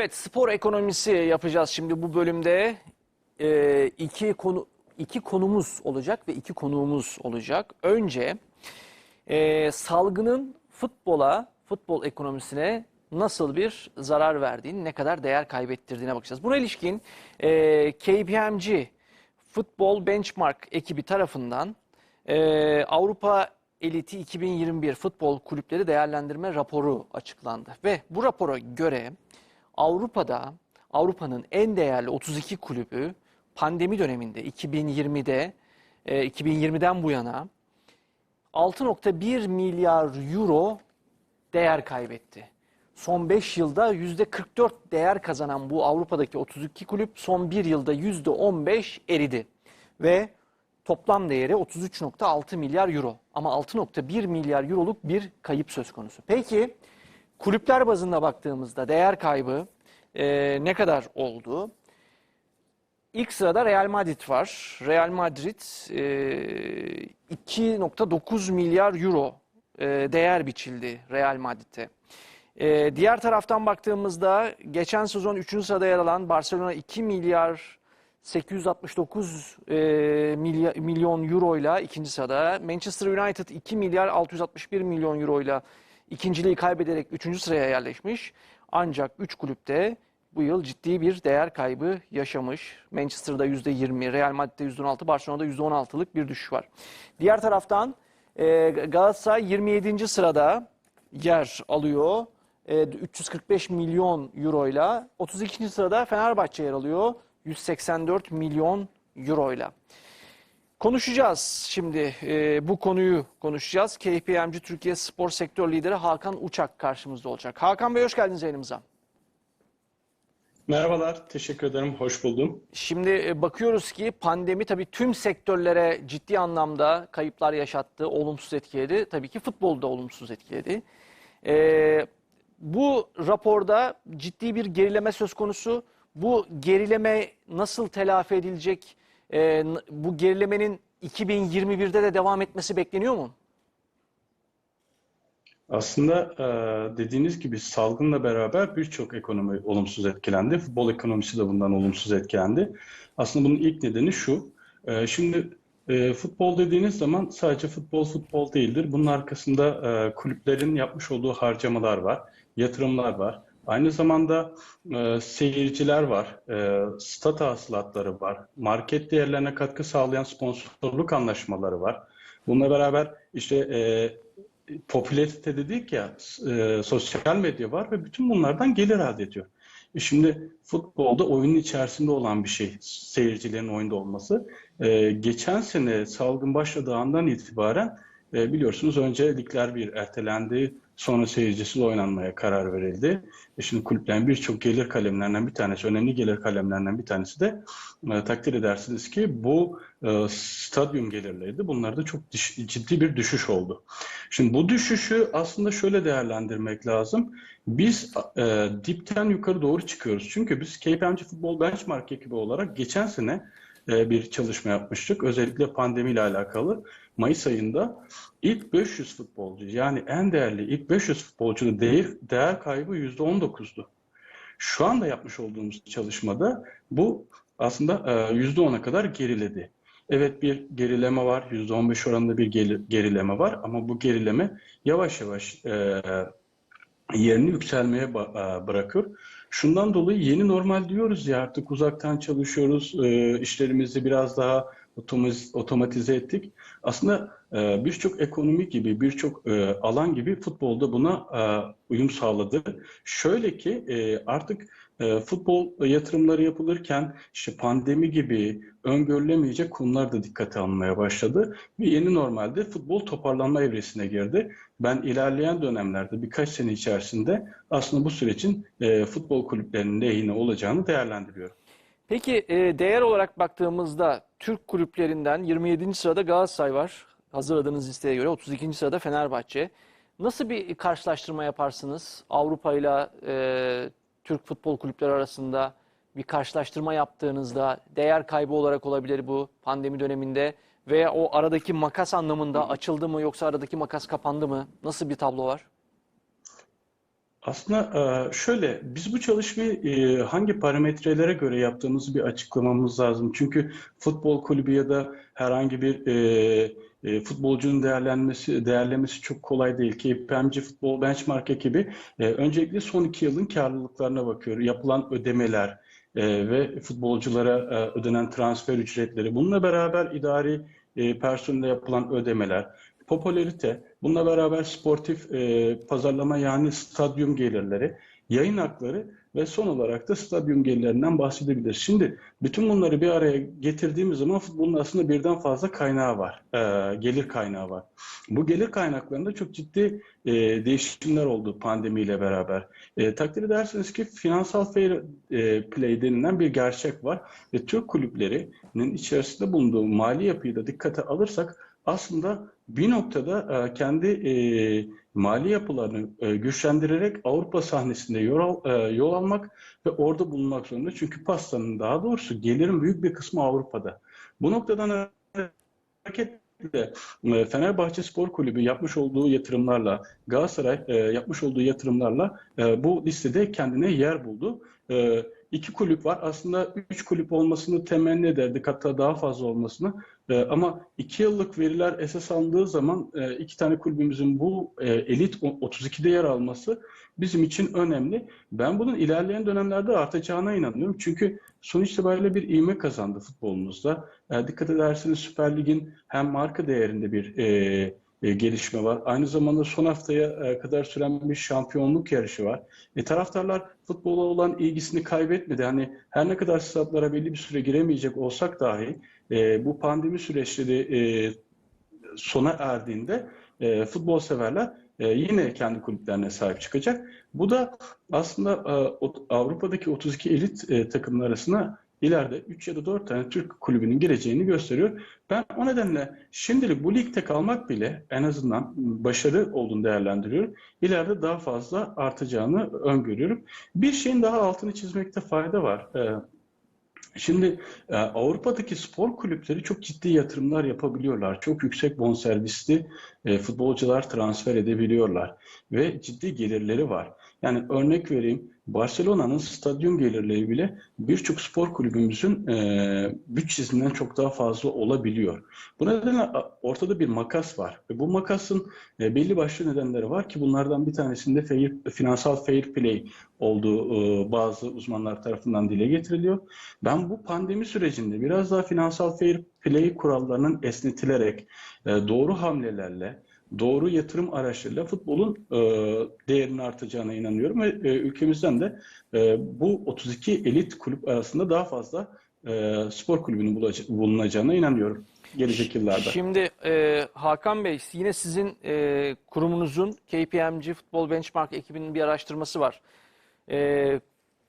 Evet, spor ekonomisi yapacağız şimdi bu bölümde. Ee, iki konu iki konumuz olacak ve iki konuğumuz olacak. Önce e, salgının futbola, futbol ekonomisine nasıl bir zarar verdiğini, ne kadar değer kaybettirdiğine bakacağız. Buna ilişkin e, KPMG Futbol Benchmark ekibi tarafından e, Avrupa Eliti 2021 Futbol Kulüpleri Değerlendirme raporu açıklandı. Ve bu rapora göre Avrupa'da Avrupa'nın en değerli 32 kulübü pandemi döneminde 2020'de e, 2020'den bu yana 6.1 milyar euro değer kaybetti. Son 5 yılda %44 değer kazanan bu Avrupa'daki 32 kulüp son 1 yılda %15 eridi. Ve toplam değeri 33.6 milyar euro. Ama 6.1 milyar euroluk bir kayıp söz konusu. Peki kulüpler bazında baktığımızda değer kaybı e, ne kadar oldu? İlk sırada Real Madrid var. Real Madrid e, 2.9 milyar euro e, değer biçildi Real Madrid'e. E, diğer taraftan baktığımızda geçen sezon 3. sırada yer alan Barcelona 2 milyar 869 e, milyon euro ile ikinci sırada. Manchester United 2 milyar 661 milyon euro ile ikinciliği kaybederek üçüncü sıraya yerleşmiş. Ancak 3 kulüpte bu yıl ciddi bir değer kaybı yaşamış. Manchester'da %20, Real Madrid'de %16, Barcelona'da %16'lık bir düşüş var. Diğer taraftan e, Galatasaray 27. sırada yer alıyor. E, 345 milyon euroyla. 32. sırada Fenerbahçe yer alıyor. 184 milyon euroyla. Konuşacağız şimdi e, bu konuyu konuşacağız. KPMG Türkiye Spor Sektör Lideri Hakan Uçak karşımızda olacak. Hakan Bey hoş geldiniz yayınımıza. Merhabalar, teşekkür ederim. Hoş buldum. Şimdi e, bakıyoruz ki pandemi tabii tüm sektörlere ciddi anlamda kayıplar yaşattı, olumsuz etkiledi. Tabii ki futbolda olumsuz etkiledi. E, bu raporda ciddi bir gerileme söz konusu. Bu gerileme nasıl telafi edilecek? E, bu gerilemenin 2021'de de devam etmesi bekleniyor mu? Aslında e, dediğiniz gibi salgınla beraber birçok ekonomi olumsuz etkilendi. Futbol ekonomisi de bundan olumsuz etkilendi. Aslında bunun ilk nedeni şu. e, Şimdi e, futbol dediğiniz zaman sadece futbol futbol değildir. Bunun arkasında e, kulüplerin yapmış olduğu harcamalar var, yatırımlar var. Aynı zamanda e, seyirciler var, e, stat hasılatları var, market değerlerine katkı sağlayan sponsorluk anlaşmaları var. Bununla beraber işte e, popülarite dedik ya, e, sosyal medya var ve bütün bunlardan gelir elde ediyor. E şimdi futbolda oyunun içerisinde olan bir şey, seyircilerin oyunda olması. E, geçen sene salgın başladığı andan itibaren e, biliyorsunuz önce ligler bir ertelendi, sonra seyircisiz oynanmaya karar verildi. E şimdi kulüplerin birçok gelir kalemlerinden bir tanesi, önemli gelir kalemlerinden bir tanesi de e, takdir edersiniz ki bu e, stadyum gelirleriydi. Bunlarda çok diş- ciddi bir düşüş oldu. Şimdi bu düşüşü aslında şöyle değerlendirmek lazım. Biz e, dipten yukarı doğru çıkıyoruz. Çünkü biz KPMG Futbol Benchmark ekibi olarak geçen sene e, bir çalışma yapmıştık. Özellikle pandemiyle alakalı. Mayıs ayında ilk 500 futbolcu yani en değerli ilk 500 futbolcunun değer, değer kaybı %19'du. Şu anda yapmış olduğumuz çalışmada bu aslında e, %10'a kadar geriledi. Evet bir gerileme var, %15 oranında bir geri- gerileme var ama bu gerileme yavaş yavaş e, yerini yükselmeye e, bırakır. Şundan dolayı yeni normal diyoruz ya artık uzaktan çalışıyoruz, e, işlerimizi biraz daha otomatize ettik. Aslında e, birçok ekonomi gibi, birçok e, alan gibi futbolda buna e, uyum sağladı. Şöyle ki artık futbol yatırımları yapılırken işte pandemi gibi öngörülemeyecek konular da dikkate alınmaya başladı ve yeni normalde futbol toparlanma evresine girdi. Ben ilerleyen dönemlerde birkaç sene içerisinde aslında bu sürecin futbol kulüplerinin lehine olacağını değerlendiriyorum. Peki e, değer olarak baktığımızda Türk kulüplerinden 27. sırada Galatasaray var. Hazırladığınız listeye göre 32. sırada Fenerbahçe. Nasıl bir karşılaştırma yaparsınız Avrupa ile e, Türk futbol kulüpleri arasında bir karşılaştırma yaptığınızda değer kaybı olarak olabilir bu pandemi döneminde veya o aradaki makas anlamında açıldı mı yoksa aradaki makas kapandı mı? Nasıl bir tablo var? Aslında şöyle, biz bu çalışmayı hangi parametrelere göre yaptığımızı bir açıklamamız lazım. Çünkü futbol kulübü ya da herhangi bir futbolcunun değerlenmesi, değerlemesi çok kolay değil. KPMG Futbol Benchmark ekibi öncelikle son iki yılın karlılıklarına bakıyor. Yapılan ödemeler ve futbolculara ödenen transfer ücretleri. Bununla beraber idari e, personele yapılan ödemeler, popülarite, bununla beraber sportif e, pazarlama yani stadyum gelirleri, yayın hakları ve son olarak da stadyum gelirlerinden bahsedebiliriz. Şimdi bütün bunları bir araya getirdiğimiz zaman futbolun aslında birden fazla kaynağı var, e, gelir kaynağı var. Bu gelir kaynaklarında çok ciddi e, değişimler oldu pandemiyle beraber. E, takdir edersiniz ki finansal fair e, play denilen bir gerçek var ve Türk kulüplerinin içerisinde bulunduğu mali yapıyı da dikkate alırsak aslında bir noktada e, kendi e, mali yapılarını e, güçlendirerek Avrupa sahnesinde yol, al- e, yol almak ve orada bulunmak zorunda. Çünkü pastanın daha doğrusu gelirin büyük bir kısmı Avrupa'da. Bu noktadan hareketle e, Fenerbahçe Spor Kulübü yapmış olduğu yatırımlarla, Galatasaray e, yapmış olduğu yatırımlarla e, bu listede kendine yer buldu. E, iki kulüp var. Aslında üç kulüp olmasını temenni ederdik. Hatta daha fazla olmasını. E, ama iki yıllık veriler esas alındığı zaman e, iki tane kulübümüzün bu e, elit 32'de yer alması bizim için önemli. Ben bunun ilerleyen dönemlerde artacağına inanıyorum. Çünkü sonuç itibariyle bir ivme kazandı futbolumuzda. E, dikkat ederseniz Süper Lig'in hem marka değerinde bir e, e, gelişme var. Aynı zamanda son haftaya e, kadar süren bir şampiyonluk yarışı var. E, taraftarlar futbola olan ilgisini kaybetmedi. Hani her ne kadar statlara belli bir süre giremeyecek olsak dahi e, bu pandemi süreçleri e, sona erdiğinde e, futbol severler e, yine kendi kulüplerine sahip çıkacak. Bu da aslında e, Avrupa'daki 32 elit e, takımlar arasına ileride 3 ya da 4 tane Türk kulübünün gireceğini gösteriyor. Ben o nedenle şimdilik bu ligde kalmak bile en azından başarı olduğunu değerlendiriyorum. İleride daha fazla artacağını öngörüyorum. Bir şeyin daha altını çizmekte fayda var. E, Şimdi e, Avrupa'daki spor kulüpleri çok ciddi yatırımlar yapabiliyorlar. Çok yüksek bonservisli e, futbolcular transfer edebiliyorlar ve ciddi gelirleri var. Yani örnek vereyim, Barcelona'nın stadyum gelirleri bile birçok spor kulübümüzün e, bütçesinden çok daha fazla olabiliyor. Bu nedenle ortada bir makas var ve bu makasın e, belli başlı nedenleri var ki bunlardan bir tanesinde fair, finansal fair play olduğu e, bazı uzmanlar tarafından dile getiriliyor. Ben bu pandemi sürecinde biraz daha finansal fair play kurallarının esnetilerek e, doğru hamlelerle, doğru yatırım araçlarıyla futbolun e, değerinin artacağına inanıyorum ve e, ülkemizden de e, bu 32 elit kulüp arasında daha fazla e, spor kulübünün bulunacağına inanıyorum gelecek yıllarda. Şimdi e, Hakan Bey yine sizin e, kurumunuzun KPMG Futbol Benchmark ekibinin bir araştırması var. E,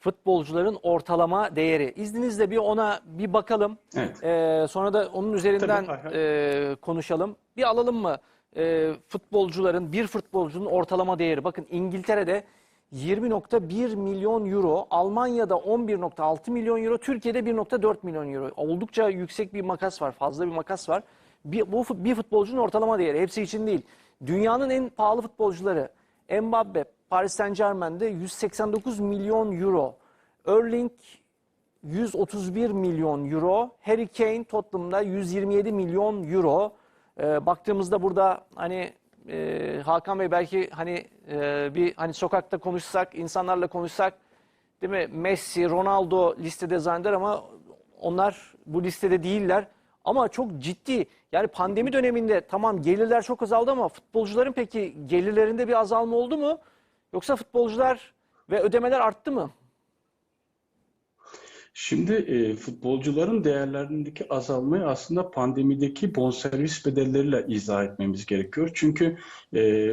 futbolcuların ortalama değeri. İzninizle bir ona bir bakalım. Evet. E, sonra da onun üzerinden Tabii, e, konuşalım. Bir alalım mı? E, futbolcuların, bir futbolcunun ortalama değeri. Bakın İngiltere'de 20.1 milyon euro, Almanya'da 11.6 milyon euro, Türkiye'de 1.4 milyon euro. Oldukça yüksek bir makas var, fazla bir makas var. Bir, bu bir futbolcunun ortalama değeri, hepsi için değil. Dünyanın en pahalı futbolcuları Mbappe, Paris Saint-Germain'de 189 milyon euro. Erling 131 milyon euro. Harry Kane Tottenham'da 127 milyon euro. Ee, baktığımızda burada hani e, Hakan Bey belki hani e, bir hani sokakta konuşsak, insanlarla konuşsak değil mi? Messi, Ronaldo listede zanneder ama onlar bu listede değiller. Ama çok ciddi yani pandemi döneminde tamam gelirler çok azaldı ama futbolcuların peki gelirlerinde bir azalma oldu mu? Yoksa futbolcular ve ödemeler arttı mı? Şimdi e, futbolcuların değerlerindeki azalmayı aslında pandemideki bonservis bedelleriyle izah etmemiz gerekiyor. Çünkü e,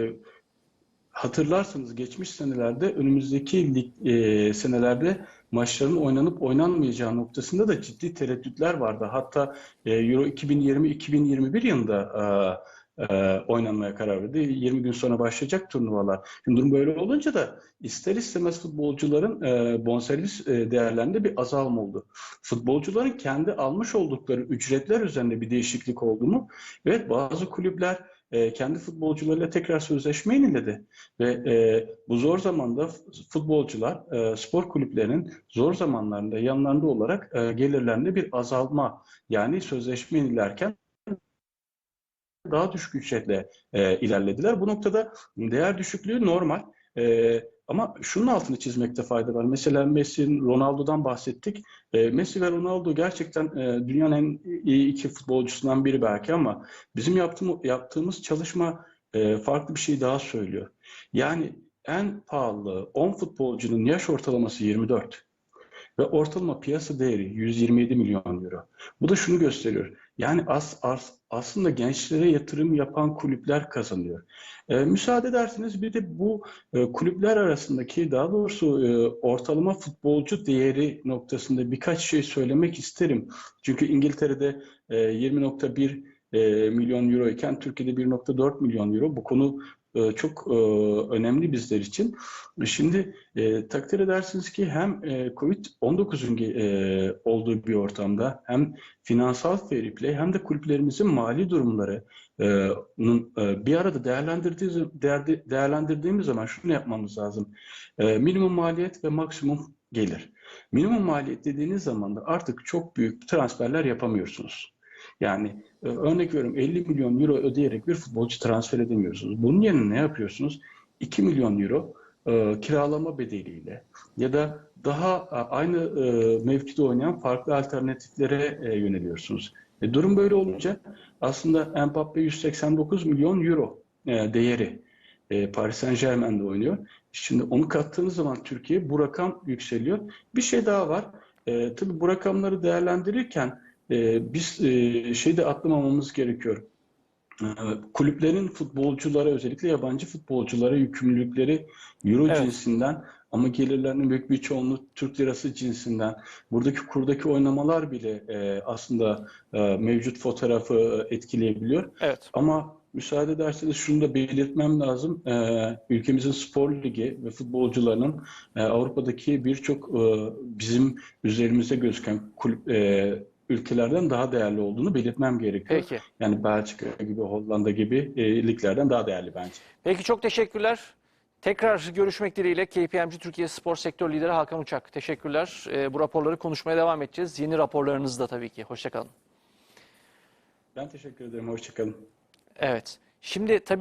hatırlarsanız geçmiş senelerde önümüzdeki e, senelerde maçların oynanıp oynanmayacağı noktasında da ciddi tereddütler vardı. Hatta e, Euro 2020-2021 yılında e, e, oynanmaya karar verdi. 20 gün sonra başlayacak turnuvalar. Şimdi durum böyle olunca da ister istemez futbolcuların e, bonservis e, değerlerinde bir azalma oldu. Futbolcuların kendi almış oldukları ücretler üzerinde bir değişiklik oldu mu? Evet bazı kulüpler e, kendi futbolcularıyla tekrar sözleşme yeniledi. Ve e, bu zor zamanda futbolcular, e, spor kulüplerinin zor zamanlarında yanlarında olarak e, gelirlerinde bir azalma yani sözleşme yenilerken daha düşük ücretle e, ilerlediler. Bu noktada değer düşüklüğü normal. E, ama şunun altını çizmekte fayda var. Mesela Messi, Ronaldo'dan bahsettik. E, Messi ve Ronaldo gerçekten e, dünyanın en iyi iki futbolcusundan biri belki ama bizim yaptığımız, yaptığımız çalışma e, farklı bir şey daha söylüyor. Yani en pahalı 10 futbolcunun yaş ortalaması 24 ve ortalama piyasa değeri 127 milyon euro. Bu da şunu gösteriyor. Yani as, as- aslında gençlere yatırım yapan kulüpler kazanıyor. E, müsaade ederseniz bir de bu e, kulüpler arasındaki daha doğrusu e, ortalama futbolcu değeri noktasında birkaç şey söylemek isterim. Çünkü İngiltere'de e, 20.1 e, milyon euro iken Türkiye'de 1.4 milyon euro. Bu konu e, çok e, önemli bizler için. Şimdi e, takdir edersiniz ki hem e, Covid-19'un e, olduğu bir ortamda hem finansal fair hem de kulüplerimizin mali durumlarının bir arada değerlendirdiğimiz, değer- değerlendirdiğimiz zaman şunu yapmamız lazım. Minimum maliyet ve maksimum gelir. Minimum maliyet dediğiniz zaman da artık çok büyük transferler yapamıyorsunuz. Yani e, örnek veriyorum 50 milyon euro ödeyerek bir futbolcu transfer edemiyorsunuz. Bunun yerine ne yapıyorsunuz? 2 milyon euro e, kiralama bedeliyle ya da daha e, aynı e, mevkide oynayan farklı alternatiflere e, yöneliyorsunuz. E, durum böyle olunca aslında Mbappe 189 milyon euro e, değeri e, Paris Saint-Germain'de oynuyor. Şimdi onu kattığınız zaman Türkiye bu rakam yükseliyor. Bir şey daha var. E, tabii bu rakamları değerlendirirken e, biz e, şey de atlamamamız gerekiyor. E, kulüplerin futbolculara özellikle yabancı futbolculara yükümlülükleri euro Evet. cinsinden ama gelirlerinin büyük bir çoğunluğu Türk lirası cinsinden. Buradaki kurdaki oynamalar bile e, aslında e, mevcut fotoğrafı etkileyebiliyor. Evet. Ama müsaade ederseniz şunu da belirtmem lazım. Ee, ülkemizin spor ligi ve futbolcularının e, Avrupa'daki birçok e, bizim üzerimizde gözüken kulüp, e, ülkelerden daha değerli olduğunu belirtmem gerekiyor. Peki. Yani Belçika gibi, Hollanda gibi e, liglerden daha değerli bence. Peki çok teşekkürler. Tekrar görüşmek dileğiyle KPMG Türkiye Spor Sektör Lideri Hakan Uçak. Teşekkürler. Ee, bu raporları konuşmaya devam edeceğiz. Yeni raporlarınız da tabii ki. Hoşçakalın. Ben teşekkür ederim. Hoşçakalın. Evet. Şimdi tabii